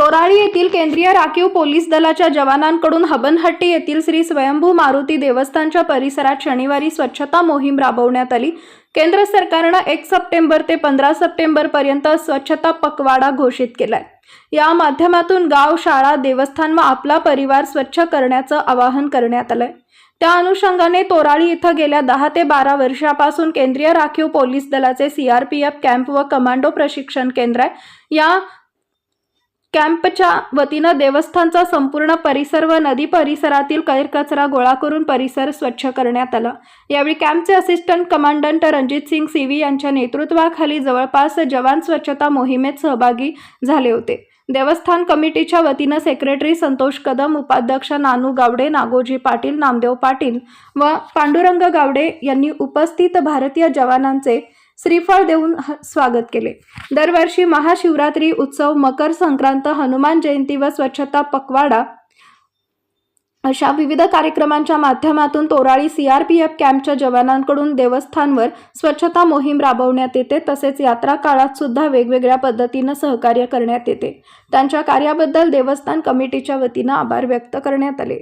तोराळी येथील केंद्रीय राखीव पोलीस दलाच्या जवानांकडून हबनहट्टी येथील श्री स्वयंभू मारुती देवस्थानच्या परिसरात शनिवारी स्वच्छता मोहीम राबवण्यात आली. केंद्र सरकारनं एक सप्टेंबर ते पंधरा सप्टेंबर पर्यंत स्वच्छता पखवाडा घोषित केलाय. या माध्यमातून गाव शाळा देवस्थान व आपला परिवार स्वच्छ करण्याचं आवाहन करण्यात आलंय. त्या अनुषंगाने तोराळी इथं गेल्या दहा ते बारा वर्षापासून केंद्रीय राखीव पोलीस दलाचे सीआरपीएफ कॅम्प व कमांडो प्रशिक्षण केंद्र आहे. या कॅम्पच्या वतीनं देवस्थानचा संपूर्ण परिसर व नदी परिसरातील कैरकचरा गोळा करून परिसर स्वच्छ करण्यात आला. यावेळी कॅम्पचे assistant commandant Ranjit Singh C V यांच्या नेतृत्वाखाली जवळपास जवान स्वच्छता मोहिमेत सहभागी झाले होते. देवस्थान कमिटीच्या वतीनं सेक्रेटरी संतोष कदम उपाध्यक्ष नानू गावडे नागोजी पाटील नामदेव पाटील व पांडुरंग गावडे यांनी उपस्थित भारतीय जवानांचे श्रीफळ देऊन ह- स्वागत केले. दरवर्षी महाशिवरात्री उत्सव मकर संक्रांत हनुमान जयंती व स्वच्छता पखवाडा अशा विविध कार्यक्रमांच्या माध्यमातून तोराळी सीआरपीएफ कॅम्पच्या जवानांकडून देवस्थानवर स्वच्छता मोहीम राबवण्यात येते. तसेच यात्रा काळात सुद्धा वेगवेगळ्या पद्धतीनं सहकार्य करण्यात येते. त्यांच्या कार्याबद्दल देवस्थान कमिटीच्या वतीनं आभार व्यक्त करण्यात आले.